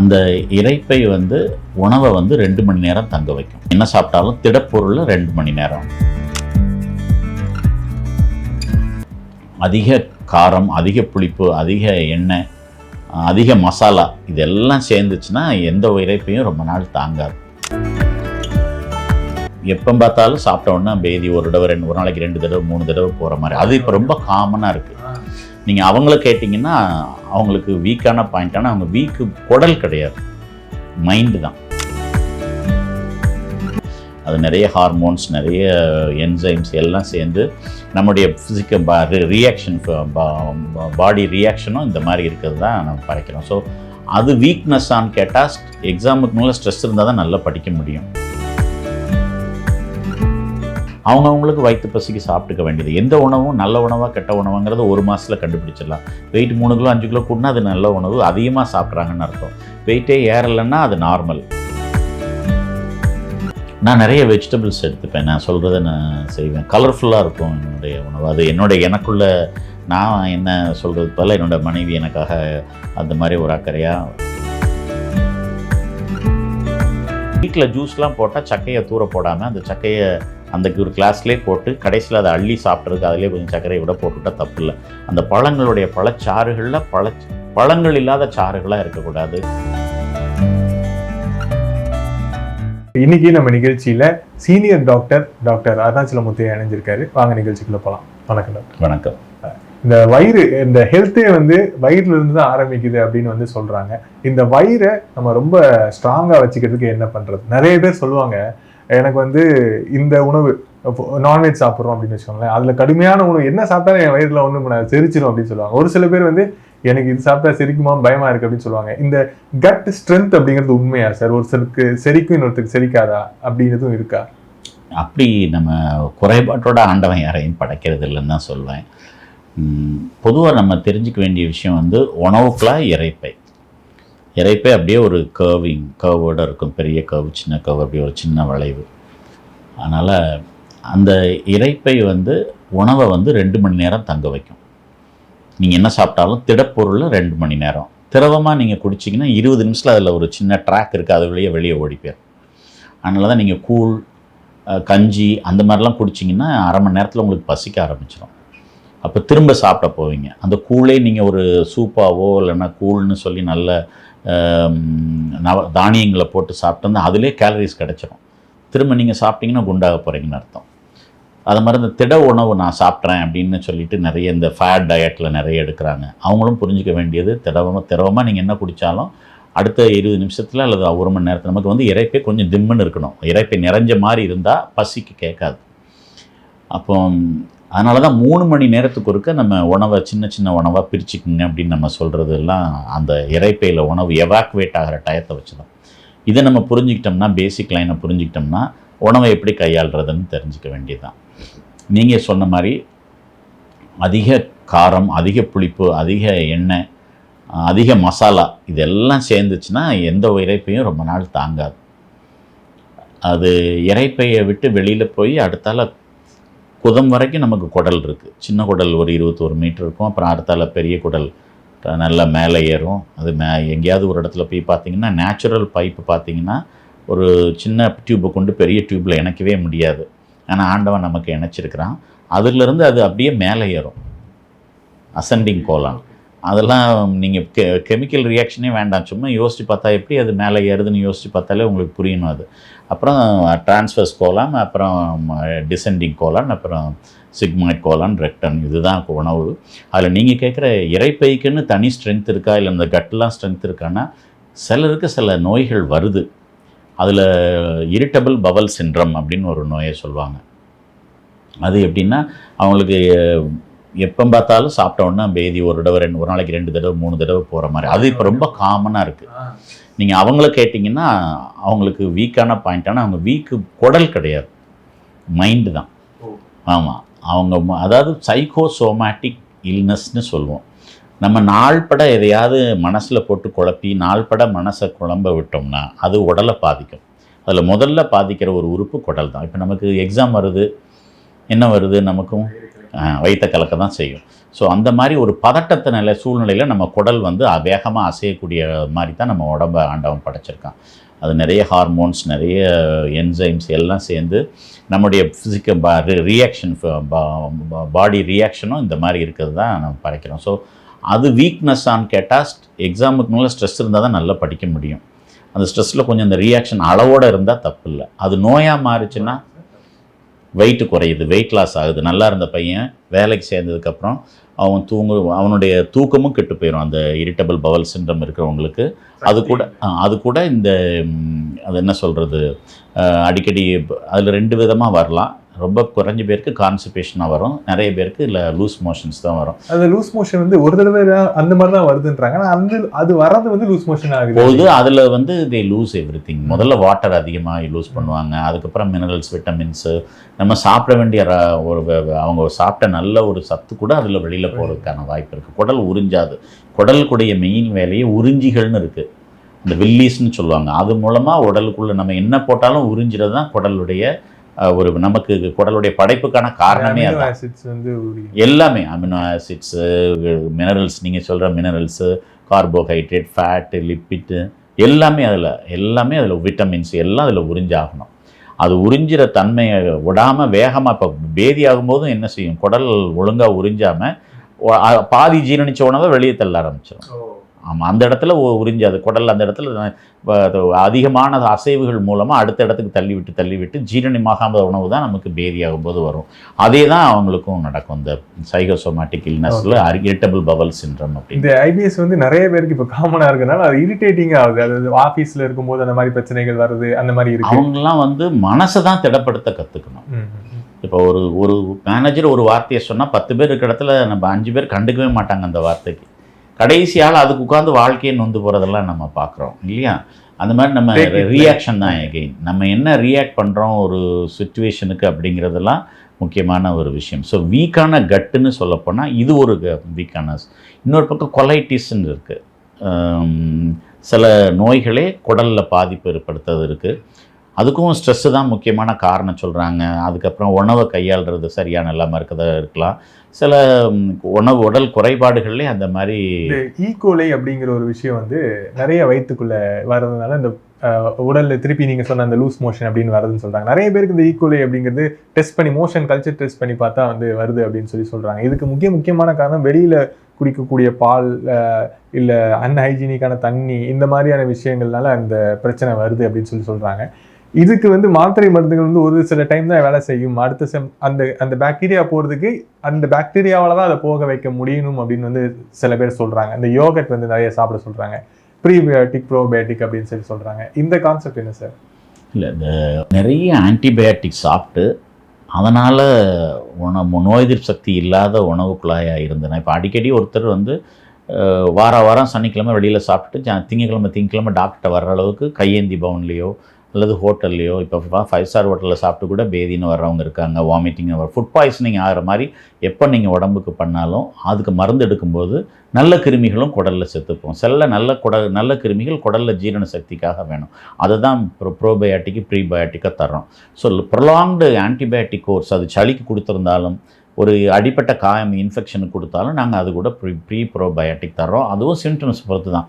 அந்த இரைப்பை வந்து உணவை வந்து ரெண்டு மணி நேரம் தங்க வைக்கும். என்ன சாப்பிட்டாலும் திடப்பொருளில் ரெண்டு மணி நேரம். அதிக காரம் அதிக புளிப்பு அதிக எண்ணெய் அதிக மசாலா இதெல்லாம் சேர்ந்துச்சுன்னா எந்த இறைப்பையும் ரொம்ப நாள் தாங்காது. எப்போ பார்த்தாலும் சாப்பிட்ட உடனே பேதி ஒரு தடவை ரெண்டு ஒரு நாளைக்கு ரெண்டு தடவை மூணு தடவை போகிற மாதிரி. அது இப்போ ரொம்ப காமனாக இருக்குது நீங்கள் அவங்கள கேட்டிங்கன்னா அவங்களுக்கு வீக்கான பாயிண்டான அவங்க வீக்கு குடல் கிடையாது. மைண்டு தான். அது நிறைய ஹார்மோன்ஸ் நிறைய என்சைம்ஸ் எல்லாம் சேர்ந்து நம்முடைய ஃபிசிக்கல் ரியாக்ஷன் பாடி ரியாக்ஷனும் இந்த மாதிரி இருக்கிறது தான் நம்ம படிக்கிறோம். ஸோ அது வீக்னஸ்ஸான்னு கேட்டால் எக்ஸாமுக்கு மேலே ஸ்ட்ரெஸ் இருந்தால் தான் நல்லா படிக்க முடியும். அவங்கவுங்களுக்கு வயிற்று பசிக்கு சாப்பிட்டுக்க வேண்டியது. எந்த உணவும் நல்ல உணவாக கெட்ட உணவுங்கிறத ஒரு மாதத்தில் கண்டுபிடிச்சிடலாம். வெயிட் மூணு கிலோ அஞ்சு கிலோ கூடனா அது நல்ல உணவு அதிகமாக சாப்பிட்றாங்கன்னு அர்த்தம். வெயிட்டே ஏறலைன்னா அது நார்மல் நான் நிறைய வெஜிடபிள்ஸ் எடுத்துப்பேன். நான் சொல்கிறத நான் செய்வேன். கலர்ஃபுல்லாக இருக்கும் என்னுடைய உணவு. அது என்னோட எனக்குள்ள நான் என்ன சொல்கிறது போல் என்னோட மனைவி எனக்காக அந்த மாதிரி ஒரு அக்கறையாக வீட்டில் ஜூஸ்லாம் போட்டால் சக்கையை தூர போடாமல் அந்த சக்கையை அந்த ஒரு கிளாஸ்லேயே போட்டு கடைசியில் அதை அள்ளி சாப்பிட்றதுக்கு அதிலே கொஞ்சம் சர்க்கரையை விட போட்டுவிட்டா தப்பு இல்லை அந்த பழங்களுடைய பழச்சாறுகளில் பழ பழங்கள் இல்லாத சாறுகளாக இருக்கக்கூடாது. இன்னைக்கு நம்ம நிகழ்ச்சியில சீனியர் டாக்டர் டாக்டர் அருணாச்சலமுத்தையா இணைஞ்சிருக்காரு. வாங்க நிகழ்ச்சிக்குள்ள போலாம். வணக்கம் டாக்டர். வணக்கம். இந்த வயிறு இந்த ஹெல்த்தே வந்து வயிறுல இருந்து தான் ஆரம்பிக்குது அப்படின்னு வந்து சொல்றாங்க. இந்த வயிறை நம்ம ரொம்ப ஸ்ட்ராங்கா வச்சுக்கிறதுக்கு என்ன பண்றது? நிறைய பேர் சொல்லுவாங்க எனக்கு வந்து இந்த உணவு நான்வெஜ் சாப்பிட்றோம் அப்படின்னு வச்சுக்கோங்களேன். அதில் கடுமையான உணவு என்ன சாப்பிட்டாலும் என் வயிறில் ஒன்றும் நான் செரிச்சிடும் அப்படின்னு சொல்லுவாங்க. ஒரு சில பேர் வந்து எனக்கு இது சாப்பிட்டா செரிக்குமா பயமா இருக்கு அப்படின்னு சொல்லுவாங்க. இந்த கட் ஸ்ட்ரென்த் அப்படிங்கிறது உண்மையா சார் ஒருத்தருக்கு செரிக்கும் இன்னொருத்தருக்கு செரிக்காதா அப்படிங்கிறதும் இருக்கா? அப்படி நம்ம குறைபாட்டோட ஆண்டவன் யாரையும் படைக்கிறது இல்லைன்னு தான் சொல்வேன். பொதுவாக நம்ம தெரிஞ்சுக்க வேண்டிய விஷயம் வந்து உணவுக்குள்ளா இறைப்பை. இறைப்பே அப்படியே ஒரு கர்விங் கர்வோடு இருக்கும். பெரிய கர்வ் சின்ன கர்வ் அப்படியே ஒரு சின்ன வளைவு. அதனால் அந்த இறைப்பை வந்து உணவை வந்து ரெண்டு மணி நேரம் தங்க வைக்கும். நீங்கள் என்ன சாப்பிட்டாலும் திடப்பொருளில் ரெண்டு மணி நேரம். திரவமாக நீங்கள் குடிச்சிங்கன்னா இருபது நிமிஷத்தில் அதில் ஒரு சின்ன ட்ராக் இருக்குது அது வழியே வெளியே ஓடி போயிடும் அதனால தான் நீங்கள் கூழ் கஞ்சி அந்த மாதிரிலாம் குடிச்சிங்கன்னா அரை மணி நேரத்தில் உங்களுக்கு பசிக்க ஆரம்பிச்சிடும் அப்போ திரும்ப சாப்பிட போவீங்க. அந்த கூழே நீங்கள் ஒரு சூப்பாவோ இல்லைன்னா கூழ்னு சொல்லி நல்ல நவ தானியங்களை போட்டு சாப்பிட்டோம்னா அதிலே கேலரிஸ் கிடச்சிரும். திரும்ப நீங்கள் சாப்பிட்டீங்கன்னா குண்டாக போகிறீங்கன்னு அர்த்தம். அது மாதிரி இந்த திட உணவு நான் சாப்பிட்றேன் அப்படின்னு சொல்லிட்டு நிறைய இந்த ஃபேட் டயட்டில் நிறைய எடுக்கிறாங்க. அவங்களும் புரிஞ்சுக்க வேண்டியது திடமாக திரவமாக நீங்கள் என்ன குடித்தாலும் அடுத்த இருபது நிமிஷத்தில் அல்லது ஒரு மணி நேரத்தில் நமக்கு வந்து இறைப்பை கொஞ்சம் திம்முன்னு இருக்கணும். இறைப்பை நிறைஞ்ச மாதிரி இருந்தால் பசிக்கு கேட்காது. அப்போ அதனால தான் மூணு மணி நேரத்துக்கு ஒருக்க நம்ம உணவை சின்ன சின்ன உணவாக பிரிச்சுக்குங்க அப்படின்னு நம்ம சொல்கிறது எல்லாம் அந்த இறைப்பையில் உணவு எவாக்குவேட் ஆகிற டயத்தை வச்சு தான் இதை நம்ம புரிஞ்சுக்கிட்டோம்னா பேசிக் லைனை புரிஞ்சுக்கிட்டோம்னா உணவை எப்படி கையாளுறதுன்னு தெரிஞ்சுக்க வேண்டியதுதான். நீங்கள் சொன்ன மாதிரி அதிக காரம் அதிக புளிப்பு அதிக எண்ணெய் அதிக மசாலா இதெல்லாம் சேர்ந்துச்சுன்னா எந்த இறைப்பையும் ரொம்ப நாள் தாங்காது. அது இறைப்பையை விட்டு வெளியில் போய் அடுத்தால குதம் வரைக்கும் நமக்கு குடல் இருக்குது சின்ன குடல் ஒரு இருபத்தோரு மீட்டர் இருக்கும். அப்புறம் அடுத்தால பெரிய குடல். நல்லா மேலே ஏறும். அது மே எங்கேயாவது ஒரு இடத்துல போய் பார்த்தீங்கன்னா நேச்சுரல் பைப்பு பார்த்தீங்கன்னா ஒரு சின்ன டியூப்பை கொண்டு பெரிய டியூப்பில் இணைக்கவே முடியாது. ஆனால் ஆண்டவன் நமக்கு இணைச்சிருக்கிறான். அதுலேருந்து அது அப்படியே மேலே ஏறும். அசெண்டிங் கோலான் அதெல்லாம் நீங்கள் கெ கெமிக்கல் ரியாக்ஷனே வேண்டாம். சும்மா யோசித்து பார்த்தா எப்படி அது மேலே ஏறுதுன்னு யோசித்து பார்த்தாலே உங்களுக்கு புரியணும் அது. அப்புறம் டிரான்ஸ்ஃபர்ஸ் கோலாம் அப்புறம் டிசெண்டிங் கோலான் அப்புறம் சிக்மாய்ட் கோலான் ரெக்டன் இதுதான் உணவு. அதில் நீங்கள் கேட்குற இறைப்பைக்குன்னு தனி ஸ்ட்ரென்த் இருக்கா இல்லை இந்த கட்டெலாம் ஸ்ட்ரென்த் இருக்கான்னா சிலருக்கு சில நோய்கள் வருது. அதில் இரிட்டபிள் பவல் சின்ரம் அப்படின்னு ஒரு நோயை சொல்லுவாங்க. அது எப்படின்னா அவங்களுக்கு எப்போ பார்த்தாலும் சாப்பிட்ட உடனே பேதி ஒரு தடவை ரெண்டு ஒரு நாளைக்கு ரெண்டு தடவை மூணு தடவை போகிற மாதிரி. அது இப்போ ரொம்ப காமனாக இருக்குது நீங்கள் அவங்கள கேட்டிங்கன்னா அவங்களுக்கு வீக்கான பாயிண்டான அவங்க வீக்கு குடல் கிடையாது. மைண்டு தான். ஆமாம் அவங்க அதாவது சைக்கோசோமேட்டிக் இல்னஸ்னு சொல்லுவோம். நம்ம நாள்பட எதையாவது மனசில் போட்டு குழப்பி நாள்பட மனசை குழம்ப விட்டோம்னா அது உடலை பாதிக்கும். அதில் முதல்ல பாதிக்கிற ஒரு உறுப்பு குடல் தான். இப்போ நமக்கு எக்ஸாம் வருது. என்ன வருது நமக்கும்? வயிற்ற கலக்க தான் செய்யும். ஸோ அந்த மாதிரி ஒரு பதட்டத்தை நிலை சூழ்நிலையில் நம்ம குடல் வந்து வேகமாக அசையக்கூடிய மாதிரி தான் நம்ம உடம்ப ஆண்டவன் படைச்சிருக்கான். அது நிறைய ஹார்மோன்ஸ் நிறைய என்சைம்ஸ் எல்லாம் சேர்ந்து நம்முடைய ஃபிசிக்கல் பா ரியாக்ஷன் பாடி ரியாக்ஷனும் இந்த மாதிரி இருக்கிறது தான் நம்ம படைக்கிறோம். ஸோ அது வீக்னஸ்ஸான்னு கேட்டால் எக்ஸாமுக்கு மேலே ஸ்ட்ரெஸ் இருந்தால் தான் நல்லா படிக்க முடியும். அந்த ஸ்ட்ரெஸ்ஸில் கொஞ்சம் அந்த ரியாக்ஷன் அளவோடு இருந்தால் தப்பு இல்லை அது நோயாக மாறுச்சுன்னா வெயிட் குறையுது வெயிட் லாஸ் ஆகுது. நல்லா இருந்த பையன் வேலைக்கு சேர்ந்ததுக்கப்புறம் அவன் தூங்கு அவனுடைய தூக்கமும் கெட்டு போயிடும் அந்த இரிட்டபிள் பவல் சிண்டம் இருக்கிறவங்களுக்கு. அது கூட அது கூட இந்த அது என்ன சொல்கிறது அடிக்கடி அதில் ரெண்டு விதமாக வரலாம். ரொம்ப குறைஞ்ச பேருக்கு கான்ஸ்டிபேஷனாக வரும். நிறைய பேருக்கு இல்லை லூஸ் மோஷன்ஸ் தான் வரும். அந்த லூஸ் மோஷன் வந்து ஒரு தடவை அந்த மாதிரி தான் வருதுன்றாங்க. ஆனா அந்த அது வர்றது வந்து லூஸ் மோஷன் ஆகுது. போது அதில் வந்து தே லூஸ் எவ்ரி திங் முதல்ல வாட்டர் அதிகமாக லூஸ் பண்ணுவாங்க. அதுக்கப்புறம் மினரல்ஸ் விட்டமின்ஸு நம்ம சாப்பிட வேண்டிய ஒரு அவங்க சாப்பிட்ட நல்ல ஒரு சத்து கூட அதில் வெளியில் போகிறதுக்கான வாய்ப்பு இருக்குது குடல் உறிஞ்சாது. குடலுக்குடைய மெயின் வேலையே உறிஞ்சிகள்னு இருக்குது இந்த வில்லிஸ்னு சொல்லுவாங்க. அது மூலமாக உடலுக்குள்ளே நம்ம என்ன போட்டாலும் உறிஞ்சிறது தான் குடலுடைய ஒரு நமக்கு குடலுடைய படைப்புக்கான காரணமே வந்து எல்லாமே அமினோ ஆசிட்ஸு மினரல்ஸ் நீங்கள் சொல்கிற மினரல்ஸு கார்போஹைட்ரேட் ஃபேட்டு லிப்பிட்டு எல்லாமே அதில் எல்லாமே அதில் விட்டமின்ஸ் எல்லாம் அதில் உறிஞ்சாகணும். அது உறிஞ்சிற தன்மையை விடாமல் வேகமாக இப்போ பேதி ஆகும்போதும் என்ன செய்யும்? குடல் ஒழுங்காக உறிஞ்சாமல் பாதி ஜீரணிச்ச உணவை வெளியே தள்ள ஆரம்பிச்சிடும் ஆமாம் அந்த இடத்துல உ- உறிஞ்சாது குடல் அந்த இடத்துல அது அதிகமான அசைவுகள் மூலமாக அடுத்த இடத்துக்கு தள்ளி விட்டு தள்ளி விட்டு ஜீரணமாகாத உணவு தான் நமக்கு பேதி ஆகும்போது வரும். அதே தான் அவங்களுக்கும் நடக்கும். இந்த சைகோசோமேட்டிக் இல்னஸில் இரிட்டபிள் பவல் சின்ரம் அப்படின்னு. இந்த ஐபிஎஸ் வந்து நிறைய பேருக்கு இப்போ காமனா இருக்கனால அது இரிட்டேட்டிங் ஆகுது. அது ஆபீஸ்ல இருக்கும்போது அந்த மாதிரி பிரச்சனைகள் வருது அந்த மாதிரி இருக்கு. அவங்கெல்லாம் வந்து மனசை தான் திடப்படுத்த கற்றுக்கணும். இப்போ ஒரு ஒரு மேனேஜர் ஒரு வார்த்தையை சொன்னால் பத்து பேர் இருக்கிற இடத்துல நம்ம அஞ்சு பேர் கண்டுக்கவே மாட்டாங்க அந்த வார்த்தைக்கு. கடைசியால் அதுக்கு உட்காந்து வாழ்க்கையை நொந்து போகிறதெல்லாம் நம்ம பார்க்குறோம் இல்லையா? அந்த மாதிரி நம்ம ரியாக்ஷன் தான் எகெயின் நம்ம என்ன ரியாக்ட் பண்ணுறோம் ஒரு சுச்சுவேஷனுக்கு அப்படிங்கிறதெல்லாம் முக்கியமான ஒரு விஷயம். ஸோ வீக்கான கட்டுன்னு சொல்லப்போனால் இது ஒரு வீக்கான இன்னொரு பக்கம் கொலைட்டிஸ்ன்னு இருக்குது சில நோய்களே குடலில் பாதிப்பு ஏற்படுத்துறது இருக்குது அதுக்கும் ஸ்ட்ரெஸ்ஸு தான் முக்கியமான காரணம் சொல்கிறாங்க அதுக்கப்புறம் உணவை கையாளுறது சரியான இல்லாமல் இருக்கிறதா இருக்கலாம். சில உணவு உடல் குறைபாடுகள்லேயே அந்த மாதிரி ஈகோலை அப்படிங்கிற ஒரு விஷயம் வந்து நிறைய வயிற்றுக்குள்ளே வர்றதுனால இந்த உடலில் திருப்பி நீங்கள் சொன்ன அந்த லூஸ் மோஷன் அப்படின்னு வருதுன்னு சொல்கிறாங்க நிறைய பேருக்கு இந்த ஈக்குவலை அப்படிங்கிறது டெஸ்ட் பண்ணி மோஷன் கல்ச்சர் டெஸ்ட் பண்ணி பார்த்தா வந்து வருது அப்படின்னு சொல்லி சொல்கிறாங்க இதுக்கு முக்கிய முக்கியமான காரணம் வெளியில் குடிக்கக்கூடிய பால் இல்லை அன்ஹைஜீனிக்கான தண்ணி இந்த மாதிரியான விஷயங்கள்னால அந்த பிரச்சனை வருது அப்படின்னு சொல்லி சொல்கிறாங்க இதுக்கு வந்து மாத்திரை மருந்துகள் வந்து ஒரு சில டைம் தான் வேலை செய்யும். அடுத்த செம் அந்த அந்த பாக்டீரியா போகிறதுக்கு அந்த பாக்டீரியாவால் தான் அதை போக வைக்க முடியணும் அப்படின்னு வந்து சில பேர் சொல்கிறாங்க இந்த யோகட் வந்து நிறைய சாப்பிட சொல்கிறாங்க ப்ரீபயோட்டிக் ப்ரோபயோட்டிக் அப்படின்னு சொல்லி சொல்கிறாங்க இந்த கான்செப்ட் என்ன சார் இல்லை இந்த நிறைய ஆன்டிபயோட்டிக் சாப்பிட்டு அதனால் உணவு நோய் எதிர்ப்பு சக்தி இல்லாத உணவு குழாயாக இருந்தன இப்போ அடிக்கடி ஒருத்தர் வந்து வார வாரம் சனிக்கிழமை வெளியில் சாப்பிட்டுட்டு திங்கக்கிழமை திங்கக்கிழமை டாக்டர்கிட்ட வர்ற அளவுக்கு கையேந்தி பவன்லேயோ அல்லது ஹோட்டல்லையோ இப்போ ஃபைவ் ஸ்டார் ஹோட்டலில் சாப்பிட்டு கூட பேதின்னு வர்றவங்க இருக்காங்க வாமிட்டிங் வர ஃபுட் பாய்சனிங் ஆகிற மாதிரி எப்போ நீங்கள் உடம்புக்கு பண்ணாலும் அதுக்கு மருந்து எடுக்கும்போது நல்ல கிருமிகளும் குடலில் செத்துப்போம். செல்ல நல்ல குட நல்ல கிருமிகள் குடலில் ஜீரண சக்திக்காக வேணும். அதை தான் ப்ரோ ப்ரோபயாட்டிக்கு ப்ரீபயாட்டிக்காக தர்றோம். ஸோ ப்ரொலாங்டு ஆன்டிபயாட்டிக் கோர்ஸ் அது சளிக்கு கொடுத்துருந்தாலும் ஒரு அடிப்பட்ட காயம் இன்ஃபெக்ஷனுக்கு கொடுத்தாலும் நாங்கள் அது கூட ப்ரீ ப்ரீ ப்ரோபயோட்டிக் தர்றோம். அதுவும் சிம்டம்ஸ் பொறுத்து தான்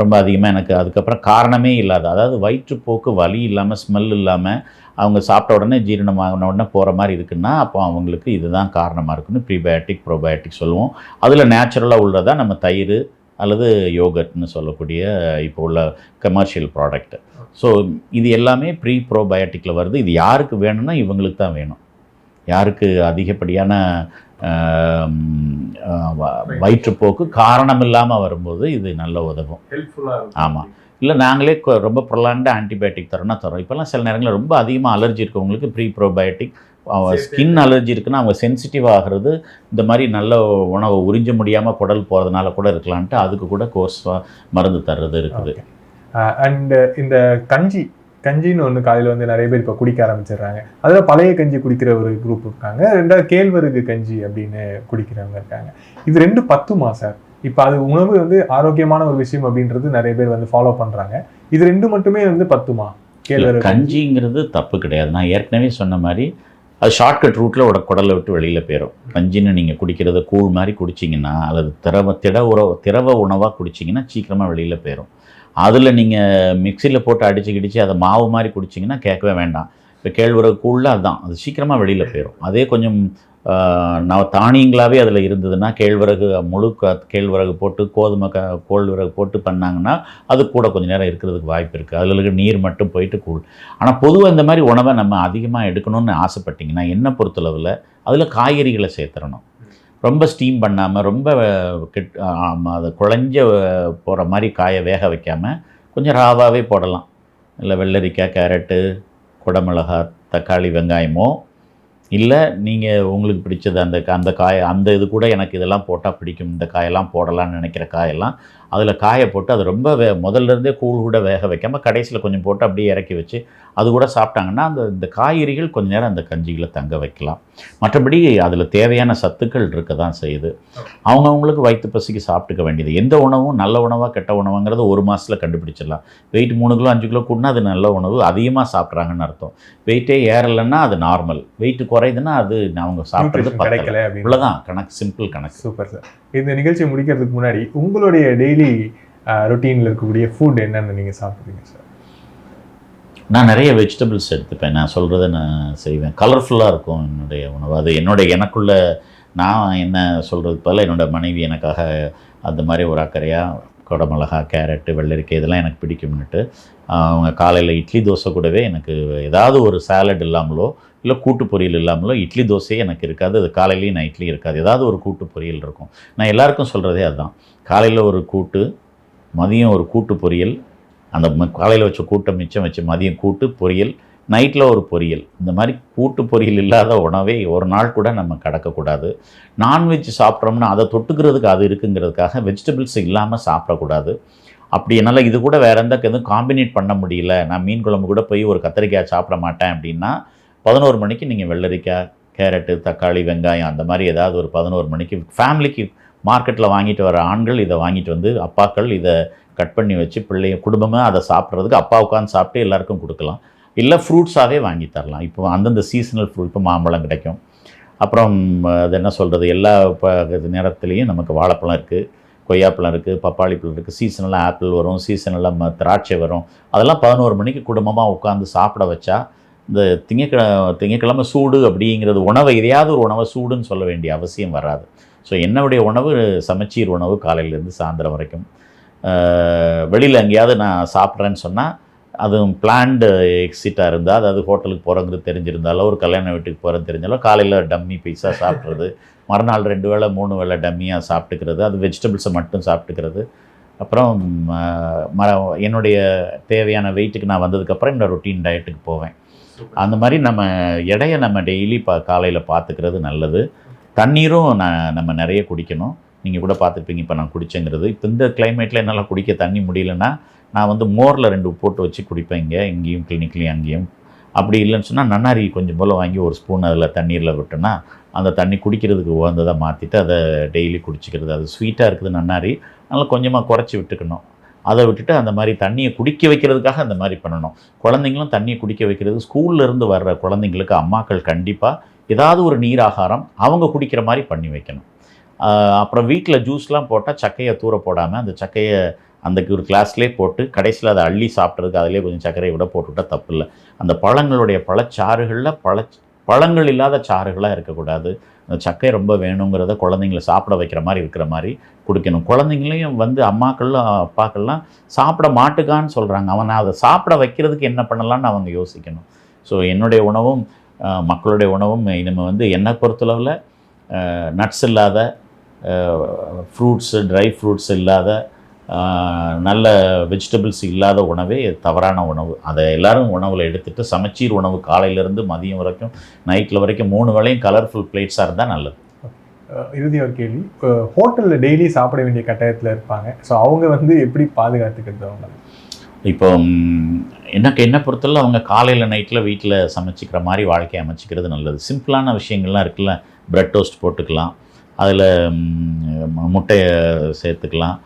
ரொம்ப அதிகமாக எனக்கு அதுக்கப்புறம் காரணமே இல்லாத அதாவது வயிற்றுப்போக்கு வலி இல்லாமல் ஸ்மெல் இல்லாமல் அவங்க சாப்பிட்ட உடனே ஜீரணமாகின உடனே போகிற மாதிரி இருக்குன்னா அப்போ அவங்களுக்கு இதுதான் காரணமாக இருக்குன்னு ப்ரீபயாட்டிக் ப்ரோபயோட்டிக் சொல்லுவோம். அதில் நேச்சுரலாக உள்ளதா நம்ம தயிர் அல்லது யோகட்னு சொல்லக்கூடிய இப்போ உள்ள கமர்ஷியல் ப்ராடக்ட் ஸோ இது எல்லாமே ப்ரீ ப்ரோபயோட்டிக்கில் வருது. இது யாருக்கு வேணும்னா இவங்களுக்கு தான் வேணும். யாருக்கு அதிகப்படியான வயிற்றுப்போக்கு காரணம் இல்லாமல் வரும்போது இது நல்ல உதவும். ஆமா. இல்லை நாங்களே ரொம்ப ப்ரொலாங்டாக ஆன்டிபயோட்டிக் தரோம்னா தரோம். இப்போல்லாம் சில நேரங்களில் ரொம்ப அதிகமாக அலர்ஜி இருக்கவங்களுக்கு ப்ரீ ப்ரோபயோட்டிக் ஸ்கின் அலர்ஜி இருக்குன்னா அவங்க சென்சிட்டிவ் ஆகிறது இந்த மாதிரி நல்ல உணவை உறிஞ்ச முடியாமல் குடல் போகிறதுனால கூட இருக்கலான்ட்டு அதுக்கு கூட கோர்ஸ் மருந்து தர்றது இருக்குது. அண்ட் இந்த கஞ்சி கஞ்சின்னு ஒன்று காலையில் வந்து நிறைய பேர் இப்போ குடிக்க ஆரம்பிச்சிடுறாங்க. அதில் பழைய கஞ்சி குடிக்கிற ஒரு குரூப் இருக்காங்க. ரெண்டாவது கேழ்வரகு கஞ்சி அப்படின்னு குடிக்கிறவங்க இருக்காங்க. இது ரெண்டு பத்துமா சார் இப்போ அது உணவு வந்து ஆரோக்கியமான ஒரு விஷயம் அப்படின்றது நிறைய பேர் வந்து ஃபாலோ பண்ணுறாங்க இது ரெண்டு மட்டுமே வந்து பத்துமா? கேழ்வரகு கஞ்சிங்கிறது தப்பு கிடையாது. நான் ஏற்கனவே சொன்ன மாதிரி அது ஷார்ட்கட் ரூட்டில் உட குடலை விட்டு வெளியில் போயிடும் கஞ்சின்னு நீங்கள் குடிக்கிறத கூழ் மாதிரி குடிச்சிங்கன்னா அல்லது திரவ திட உறவு திரவ உணவாக குடிச்சிங்கன்னா சீக்கிரமாக வெளியில் போயிடும் அதில் நீங்கள் மிக்சியில் போட்டு அடிச்சு கிடிச்சு அதை மாவு மாதிரி குடிச்சிங்கன்னா கேட்கவே வேண்டாம். இப்போ கேழ்வரகு கூழில் அதுதான் அது சீக்கிரமாக வெளியில் போயிடும் அதே கொஞ்சம் நவ தானியங்களாகவே அதில் இருந்ததுன்னா கேழ்வரகு முழு க- கேழ்வரகு போட்டு கோதுமை க கோழ்வரகு போட்டு பண்ணாங்கன்னா அது கூட கொஞ்சம் நேரம் இருக்கிறதுக்கு வாய்ப்பு இருக்குது அதில் இருக்க நீர் மட்டும் போயிட்டு கூழ். ஆனால் பொதுவாக இந்த மாதிரி உணவை நம்ம அதிகமாக எடுக்கணும்னு ஆசைப்பட்டிங்கன்னா என்ன பொறுத்தளவில் அதில் காய்கறிகளை சேர்த்துறணும். ரொம்ப ஸ்டீம் பண்ணாமல் ரொம்ப கெட் ஆமா, அது குழஞ்ச போகிற மாதிரி காயை வேக வைக்காமல் கொஞ்சம் ராவாகவே போடலாம். இல்லை வெள்ளரிக்காய் கேரட்டு குடமிளகா தக்காளி வெங்காயமோ இல்லை நீங்கள் உங்களுக்கு பிடிச்சது அந்த அந்த காய் அந்த இது கூட எனக்கு இதெல்லாம் போட்டால் பிடிக்கும். இந்த காயெல்லாம் போடலாம்னு நினைக்கிற காயெல்லாம் அதில் காயை போட்டு அது ரொம்ப வே முதல்ல இருந்தே கூழ் கூட வேக வைக்காமல் கடைசியில் கொஞ்சம் போட்டு அப்படியே இறக்கி வச்சு அது கூட சாப்பிட்டாங்கன்னா அந்த இந்த காய்கறிகள் கொஞ்ச நேரம் அந்த கஞ்சிகளை தங்க வைக்கலாம். மற்றபடி அதில் தேவையான சத்துக்கள் இருக்க தான் செய்யுது. அவங்கவுங்களுக்கு வயிற்று பசிக்கு சாப்பிட்டுக்க வேண்டியது. எந்த உணவும் நல்ல உணவாக கெட்ட உணவுங்கிறத ஒரு மாதத்தில் கண்டுபிடிச்சிடலாம். வெயிட் மூணு கிலோ அஞ்சு கிலோ கூடனா அது நல்ல உணவு அதிகமாக சாப்பிட்றாங்கன்னு அர்த்தம். வெயிட்டே ஏறலைன்னா அது நார்மல். வெயிட் குறையுதுன்னா அது அவங்க சாப்பிட்றது கிடைக்கல இவ்வளோதான் கணக்கு சிம்பிள் கணக்கு. Super sir. இந்த நிகழ்ச்சியை முடிக்கிறதுக்கு முன்னாடி உங்களுடைய டெய்லி ரொட்டீனில் uh, இருக்கக்கூடிய ஃபுட் என்னென்னு நீங்கள் சாப்பிட்றீங்க சார் நான் நிறைய வெஜிடபிள்ஸ் எடுத்துப்பேன். நான் சொல்கிறத நான் செய்வேன். கலர்ஃபுல்லாக இருக்கும் என்னுடைய உணவு. அது என்னோட எனக்குள்ள நான் என்ன சொல்கிறது பதில் என்னோட மனைவி எனக்காக அந்த மாதிரி ஒரு அக்கறையாக குடமிளகா கேரட்டு வெள்ளரிக்காய் இதெல்லாம் எனக்கு பிடிக்கும்னுட்டு அவங்க காலையில் இட்லி தோசை கூடவே எனக்கு ஏதாவது ஒரு சாலட் இல்லாமலோ இல்லை கூட்டு பொரியல் இல்லாமலோ இட்லி தோசையே எனக்கு இருக்காது. அது காலையிலையும் நான் இட்லி இருக்காது. ஏதாவது ஒரு கூட்டு பொரியல் இருக்கும். நான் எல்லாருக்கும் சொல்கிறதே அதுதான். காலையில் ஒரு கூட்டு மதியம் ஒரு கூட்டு பொரியல் அந்த காலையில் வச்ச கூட்டை மிச்சம் வச்சு மதியம் கூட்டு பொரியல் நைட்டில் ஒரு பொரியல். இந்த மாதிரி கூட்டு பொரியல் இல்லாத உணவே ஒரு நாள் கூட நம்ம கடக்கக்கூடாது. நான்வெஜ் சாப்பிட்றோம்னா அதை தொட்டுக்கிறதுக்கு அது இருக்குங்கிறதுக்காக வெஜிடபிள்ஸ் இல்லாமல் சாப்பிடக்கூடாது. அப்படி என்னால் இது கூட வேறு எந்த எதுவும் காம்பினேட் பண்ண முடியல. நான் மீன் குழம்பு கூட போய் ஒரு கத்திரிக்காய் சாப்பிட மாட்டேன் அப்படின்னா பதினோரு மணிக்கு நீங்கள் வெள்ளரிக்காய் கேரட்டு தக்காளி வெங்காயம் அந்த மாதிரி ஏதாவது ஒரு பதினோரு மணிக்கு ஃபேமிலிக்கு மார்க்கெட்டில் வாங்கிட்டு வர ஆண்கள் இதை வாங்கிட்டு வந்து அப்பாக்கள் இதை கட் பண்ணி வச்சு பிள்ளைய குடும்பமாக அதை சாப்பிட்றதுக்கு அப்பா உட்காந்து சாப்பிட்டு எல்லாருக்கும் கொடுக்கலாம். இல்லை ஃப்ரூட்ஸாகவே வாங்கி தரலாம். இப்போ அந்தந்த சீசனல் ஃப்ரூட் இப்போ மாம்பழம் கிடைக்கும். அப்புறம் அது என்ன சொல்கிறது எல்லா இப்போ நேரத்துலேயும் நமக்கு வாழைப்பழம் இருக்குது கொய்யாப்பழம் இருக்குது பப்பாளி பழம் இருக்குது சீசனலாக ஆப்பிள் வரும் சீசனலாக ம திராட்சை வரும். அதெல்லாம் பதினோரு மணிக்கு குடும்பமாக உட்காந்து சாப்பிட வச்சா இந்த திங்கக்கிழமை திங்கக்கிழமை சூடு அப்படிங்கிறது உணவை எதையாவது ஒரு உணவை சூடுன்னு சொல்ல வேண்டிய அவசியம் வராது. ஸோ என்னுடைய உணவு சமச்சீர் உணவு காலையிலேருந்து சாயந்தரம் வரைக்கும். வெளியில் எங்கேயாவது நான் சாப்பிட்றேன்னு சொன்னால் அதுவும் பிளான்டு எக்ஸிட்டாக இருந்தால் அதாவது ஹோட்டலுக்கு போகிறோங்கிறது தெரிஞ்சிருந்தாலோ ஒரு கல்யாண வீட்டுக்கு போகிறது தெரிஞ்சாலோ காலையில் டம்மி பீஸாக சாப்பிட்றது மறுநாள் ரெண்டு வேளை மூணு வேளை டம்மியாக சாப்பிட்டுக்கிறது அது வெஜிடபிள்ஸை மட்டும் சாப்பிட்டுக்கிறது. அப்புறம் ம என்னுடைய தேவையான வெயிட்டுக்கு நான் வந்ததுக்கப்புறம் என்னோட ரொட்டீன் டயட்டுக்கு போவேன். அந்த மாதிரி நம்ம எடையை நம்ம டெய்லி பா காலையில் பார்த்துக்கிறது நல்லது. தண்ணீரும் நான் நம்ம நிறைய குடிக்கணும். நீங்கள் கூட பார்த்துருப்பீங்க இப்போ நான் குடிச்சேங்கிறது. இப்போ இந்த கிளைமேட்டில் என்னால் குடிக்க தண்ணி முடியலன்னா நான் வந்து மோரில் ரெண்டு போட்டு வச்சு குடிப்பேன் இங்கே இங்கேயும் கிளினிக்லேயும் அங்கேயும். அப்படி இல்லைன்னு சொன்னால் நன்னாரி கொஞ்சம் போல் வாங்கி ஒரு ஸ்பூன் அதில் தண்ணீரில் விட்டோன்னா அந்த தண்ணி குடிக்கிறதுக்கு உகந்ததாக மாற்றிட்டு அதை டெய்லி குடிச்சிக்கிறது. அது ஸ்வீட்டாக இருக்குது நன்னாரி. அதனால் கொஞ்சமாக குறைச்சி விட்டுக்கணும். அதை விட்டுட்டு அந்த மாதிரி தண்ணியை குடிக்க வைக்கிறதுக்காக அந்த மாதிரி பண்ணணும். குழந்தைங்களும் தண்ணியை குடிக்க வைக்கிறது ஸ்கூல்லேருந்து வர்ற குழந்தைங்களுக்கு அம்மாக்கள் கண்டிப்பாக ஏதாவது ஒரு நீர் ஆகாரம் அவங்க குடிக்கிற மாதிரி பண்ணி வைக்கணும். அப்புறம் வீட்டில் ஜூஸ்லாம் போட்டால் சக்கையை தூர போடாமல் அந்த சக்கையை அந்த ஒரு கிளாஸ்லேயே போட்டு கடைசியில் அதை அள்ளி சாப்பிட்றதுக்கு அதிலே கொஞ்சம் சர்க்கரையை விட போட்டுவிட்டா தப்பு இல்லை அந்த பழங்களுடைய பழச்சாறுகளில் பழ பழங்கள் இல்லாத சாறுகளாக இருக்கக்கூடாது. அந்த சக்கை ரொம்ப வேணுங்கிறத குழந்தைங்கள சாப்பிட வைக்கிற மாதிரி இருக்கிற மாதிரி குடிக்கணும். குழந்தைங்களையும் வந்து அம்மாக்கள்லாம் அப்பாக்கள்லாம் சாப்பிட மாட்டுக்கான்னு சொல்கிறாங்க அவனை அதை சாப்பிட வைக்கிறதுக்கு என்ன பண்ணலான்னு அவங்க யோசிக்கணும். ஸோ என்னுடைய உணவும் மக்களுடைய உணவும் இனிமேல் வந்து என்னை பொறுத்தளவில் நட்ஸ் இல்லாத ஃப்ரூட்ஸு ட்ரை ஃப்ரூட்ஸ் இல்லாத நல்ல வெஜிடபிள்ஸ் இல்லாத உணவே தவறான உணவு. அதை எல்லாரும் உணவில் எடுத்துட்டு சமச்சீர் உணவு காலையிலேருந்து மதியம் வரைக்கும் நைட்டில் வரைக்கும் மூணு வேளையும் கலர்ஃபுல் பிளேட்ஸாக இருந்தால் நல்லது. இறுதி ஒரு கேள்வி. ஹோட்டலில் டெய்லி சாப்பிட வேண்டிய கட்டாயத்தில் இருப்பாங்க. ஸோ அவங்க வந்து எப்படி பாதுகாத்துக்கிறது அவங்க? இப்போ எனக்கு என்ன பொறுத்தவரை அவங்க காலையில் நைட்டில் வீட்டில் சமைச்சிக்கிற மாதிரி வாழ்க்கையை அமைச்சிக்கிறது நல்லது. சிம்பிளான விஷயங்கள்லாம் இருக்குல்ல. பிரெட் டோஸ்ட் போட்டுக்கலாம். அதில் முட்டையை சேர்த்துக்கலாம்.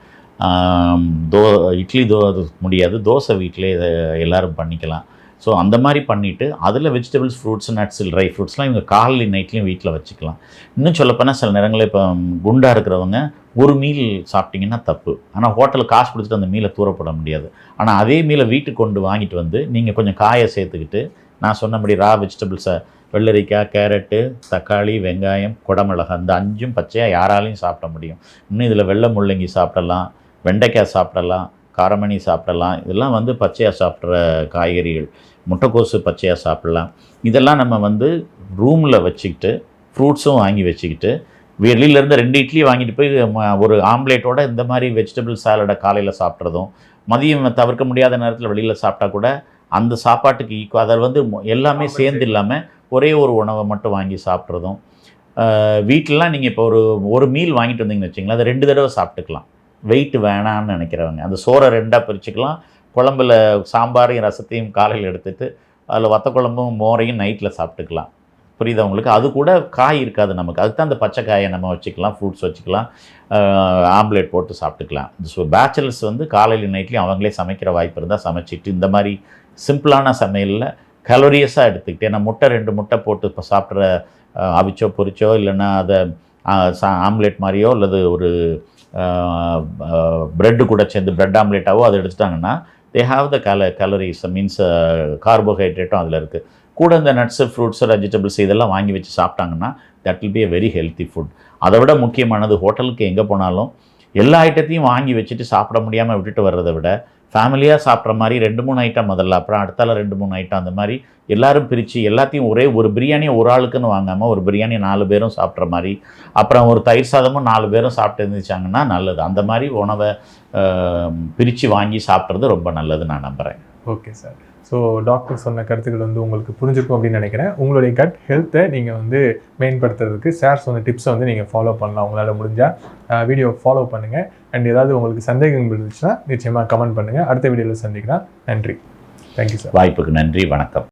தோ இட்லி தோ அது முடியாது. தோசை வீட்டிலே இதை எல்லோரும் பண்ணிக்கலாம். ஸோ அந்த மாதிரி பண்ணிவிட்டு அதில் வெஜிடபிள்ஸ் ஃப்ரூட்ஸ் நட்ஸ் ட்ரை ஃப்ரூட்ஸ்லாம் இவங்க காலையில் நைட்லேயும் வீட்டில் வச்சுக்கலாம். இன்னும் சொல்லப்போனால் சில நேரங்களில் இப்போ குண்டாக இருக்கிறவங்க ஒரு மீல் சாப்பிட்டிங்கன்னா தப்பு. ஆனால் ஹோட்டலில் காசு கொடுத்துட்டு அந்த மீலை தூரப்பட முடியாது. ஆனால் அதே மீலை வீட்டுக்கு கொண்டு வாங்கிட்டு வந்து நீங்கள் கொஞ்சம் காயை சேர்த்துக்கிட்டு நான் சொன்னபடி ரா வெஜிடபிள்ஸை வெள்ளரிக்காய் கேரட்டு தக்காளி வெங்காயம் குடமிளகாய் இந்த அஞ்சும் பச்சையாக யாராலையும் சாப்பிட முடியும். இன்னும் இதில் வெள்ளை முள்ளங்கி சாப்பிடலாம். வெண்டைக்காய் சாப்பிடலாம் காரமணி சாப்பிடலாம் இதெல்லாம் வந்து பச்சையாக சாப்பிட்ற காய்கறிகள் முட்டைக்கோசு பச்சையாக சாப்பிடலாம். இதெல்லாம் நம்ம வந்து ரூமில் வச்சுக்கிட்டு ஃப்ரூட்ஸும் வாங்கி வச்சுக்கிட்டு வெளியிலேருந்து ரெண்டு இட்லி வாங்கிட்டு போய் ஒரு ஆம்லேட்டோட இந்த மாதிரி வெஜிடபிள் சாலடை காலையில் சாப்பிட்றதும் மதியம் தவிர்க்க முடியாத நேரத்தில் வெளியில் சாப்பிட்டா கூட அந்த சாப்பாட்டுக்கு ஈக்குவல் அதை வந்து எல்லாமே சேர்ந்து இல்லாமல் ஒரே ஒரு உணவை மட்டும் வாங்கி சாப்பிட்றதும் வீட்டிலலாம் நீங்கள் இப்போ ஒரு ஒரு மீல் வாங்கிட்டு வந்தீங்கன்னு வச்சிங்களேன் அதை ரெண்டு தடவை சாப்பிட்டுக்கலாம். வெயிட் வேணான்னு நினைக்கிறவங்க. அந்த சோறை ரெண்டாக பிரிச்சுக்கலாம். குழம்புல சாம்பாரையும் ரசத்தையும் காலையில் எடுத்துட்டு அதில் வத்த குழம்பும் மோரையும் நைட்டில் சாப்பிட்டுக்கலாம். புரியுதா உங்களுக்கு? அது கூட காய் இருக்காது நமக்கு. அதுக்கு தான் அந்த பச்சை காயை நம்ம வச்சுக்கலாம் ஃப்ரூட்ஸ் வச்சுக்கலாம். ஆம்லேட் போட்டு சாப்பிட்டுக்கலாம். ஸோ பேச்சுலர்ஸ் வந்து காலையில் நைட்லேயும் அவங்களே சமைக்கிற வாய்ப்பு இருந்தால் சமைச்சிட்டு இந்த மாதிரி சிம்பிளான சமையலில் கலோரியஸாக எடுத்துக்கிட்டு ஏன்னா முட்டை ரெண்டு முட்டை போட்டு இப்போ சாப்பிட்ற அவிச்சோ பொரிச்சோ இல்லைன்னா அதை ஆம்லேட் மாதிரியோ அல்லது ஒரு ப்ரெட்டு கூட சேர்ந்து பிரெட் ஆம்லேட்டாவோ அதை எடுத்துட்டாங்கன்னா தே ஹாவ் த கல கலரிஸ் மீன்ஸ் கார்போஹைட்ரேட்டும் அதில் இருக்குது கூட இந்த நட்ஸு ஃப்ரூட்ஸு வெஜிடபிள்ஸ் இதெல்லாம் வாங்கி வச்சு சாப்பிட்டாங்கன்னா that will be a very healthy food அதை விட முக்கியமானது ஹோட்டலுக்கு எங்கே போனாலும் எல்லா ஐட்டத்தையும் வாங்கி வச்சுட்டு சாப்பிட முடியாமல் விட்டுட்டு வர்றதை விட ஃபேமிலியாக சாப்பிட்ற மாதிரி ரெண்டு மூணு ஐட்டம் முதல்ல. அப்புறம் அடுத்தால ரெண்டு மூணு ஐட்டம் அந்த மாதிரி எல்லாரும் பிரித்து எல்லாத்தையும் ஒரே ஒரு பிரியாணியை ஒரு ஆளுக்குன்னு வாங்காமல் ஒரு பிரியாணி நாலு பேரும் சாப்பிட்ற மாதிரி. அப்புறம் ஒரு தயிர் சாதமும் நாலு பேரும் சாப்பிட்டு இருந்துச்சாங்கன்னா நல்லது. அந்த மாதிரி உணவை பிரித்து வாங்கி சாப்பிட்றது ரொம்ப நல்லது நான் நம்புகிறேன் ஓகே சார் ஸோ டாக்டர் சொன்ன கருத்துக்கள் வந்து உங்களுக்கு புரிஞ்சிருக்கும் அப்படின்னு நினைக்கிறேன். உங்களுடைய கட் ஹெல்த்தை நீங்கள் வந்து மேம்படுத்துறதுக்கு சார் சொன்ன டிப்ஸை வந்து நீங்கள் ஃபாலோ பண்ணலாம். உங்களால் முடிஞ்சால் வீடியோ ஃபாலோ பண்ணுங்கள் அண்ட் ஏதாவது உங்களுக்கு சந்தேகங்கள் இருந்துச்சுன்னா நிச்சயமாக கமெண்ட் பண்ணுங்கள் அடுத்த வீடியோவில் சந்திக்கலாம். நன்றி. தேங்க்யூ சார் வாய்ப்புக்கு நன்றி. வணக்கம்.